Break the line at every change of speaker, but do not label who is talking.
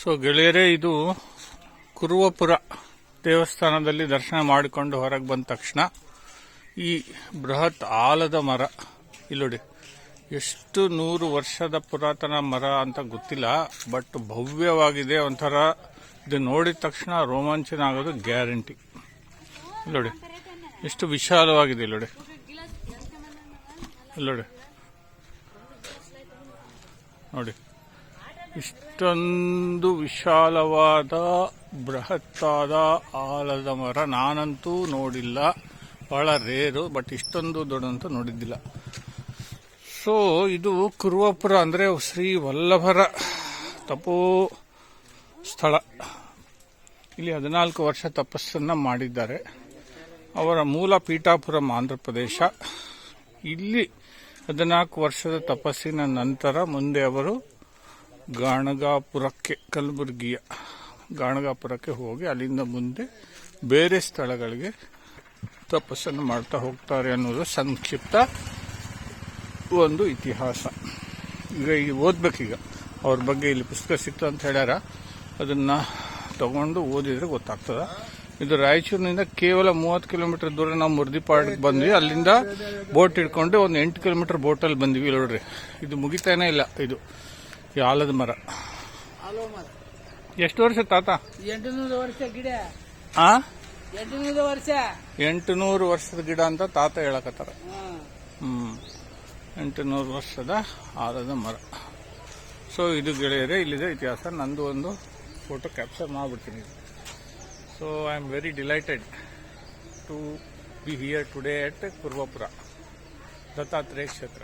So ಗೆಳೆಯರೇ, ಇದು ಕುರುವಪುರ ದೇವಸ್ಥಾನದಲ್ಲಿ ದರ್ಶನ ಮಾಡಿಕೊಂಡು ಹೊರಗೆ ಬಂದ ತಕ್ಷಣ ಈ ಬೃಹತ್ ಆಲದ ಮರ ಇಲ್ಲೋಡಿ ಎಷ್ಟು ನೂರು ವರ್ಷದ ಪುರಾತನ ಮರ ಅಂತ ಗೊತ್ತಿಲ್ಲ, ಬಟ್ ಭವ್ಯವಾಗಿದೆ ಒಂಥರ. ಇದು ನೋಡಿದ ತಕ್ಷಣ ರೋಮಾಂಚನ ಆಗೋದು ಗ್ಯಾರಂಟಿ ಇಲ್ಲೋಡಿ ಎಷ್ಟು ವಿಶಾಲವಾಗಿದೆ ಇಲ್ಲೋಡಿ ಇಲ್ಲೋಡಿ ನೋಡಿ. ಇಷ್ಟೊಂದು ವಿಶಾಲವಾದ ಬೃಹತ್ತಾದ ಆಲದ ಮರ ನಾನಂತೂ ನೋಡಿಲ್ಲ. ಬಹಳ ರೇರು, ಬಟ್ ಇಷ್ಟೊಂದು ದೊಡ್ಡಂತೂ ನೋಡಿದ್ದಿಲ್ಲ. ಸೊ ಇದು ಕುರುವಪುರ ಅಂದರೆ ಶ್ರೀ ವಲ್ಲಭರ ತಪೋ ಸ್ಥಳ. ಇಲ್ಲಿ ಹದಿನಾಲ್ಕು ವರ್ಷ ತಪಸ್ಸನ್ನು ಮಾಡಿದ್ದಾರೆ. ಅವರ ಮೂಲ ಪೀಠಾಪುರಂ ಆಂಧ್ರ ಪ್ರದೇಶ. ಇಲ್ಲಿ ಹದಿನಾಲ್ಕು ವರ್ಷದ ತಪಸ್ಸಿನ ನಂತರ ಮುಂದೆ ಅವರು ಗಾಣಗಾಪುರಕ್ಕೆ, ಕಲಬುರಗಿಯ ಗಾಣಗಾಪುರಕ್ಕೆ ಹೋಗಿ ಅಲ್ಲಿಂದ ಮುಂದೆ ಬೇರೆ ಸ್ಥಳಗಳಿಗೆ ತಪಸ್ಸನ್ನು ಮಾಡ್ತಾ ಹೋಗ್ತಾರೆ ಅನ್ನೋದು ಸಂಕ್ಷಿಪ್ತ ಒಂದು ಇತಿಹಾಸ. ಈಗ ಈಗ ಓದ್ಬೇಕೀಗ. ಅವ್ರ ಬಗ್ಗೆ ಇಲ್ಲಿ ಪುಸ್ತಕ ಸಿಕ್ತು ಅಂತ ಹೇಳ್ಯಾರ. ಅದನ್ನ ತಗೊಂಡು ಓದಿದ್ರೆ ಗೊತ್ತಾಗ್ತದೆ. ಇದು ರಾಯಚೂರಿನಿಂದ ಕೇವಲ ಮೂವತ್ತು ಕಿಲೋಮೀಟರ್ ದೂರ ನಾವು ಮುರ್ದಿಪಾಡಕ್ಕೆ ಬಂದ್ವಿ. ಅಲ್ಲಿಂದ ಬೋಟ್ ಹಿಡ್ಕೊಂಡು ಒಂದು ಎಂಟು ಕಿಲೋಮೀಟರ್ ಬೋಟಲ್ಲಿ ಬಂದ್ವಿ ನೋಡ್ರಿ. ಇದು ಮುಗಿತಾನೆ ಇಲ್ಲ ಇದು. ಈ ಆಲದ ಮರ. ಎಷ್ಟು ವರ್ಷ ತಾತ?
ಎಂಟುನೂರು ವರ್ಷ ಗಿಡ.
ಆ?
ಎಂಟುನೂರು ವರ್ಷ.
ಎಂಟುನೂರು ವರ್ಷದ ಗಿಡ ಅಂತ ತಾತ ಹೇಳಕತ್ತಾರ. ಹ್ಮ್. ಎಂಟುನೂರು ವರ್ಷದ ಆಲದ ಮರ. ಸೊ ಇದು ಗೆಳೆಯರೇ ಇಲ್ಲಿದೆ ಇತಿಹಾಸ. ನಂದು ಒಂದು ಫೋಟೋ ಕ್ಯಾಪ್ಚರ್ ಮಾಡಿಬಿಡ್ತೀನಿ. So I am very delighted to be here today at Poorvapura Dattatreya ಕ್ಷೇತ್ರ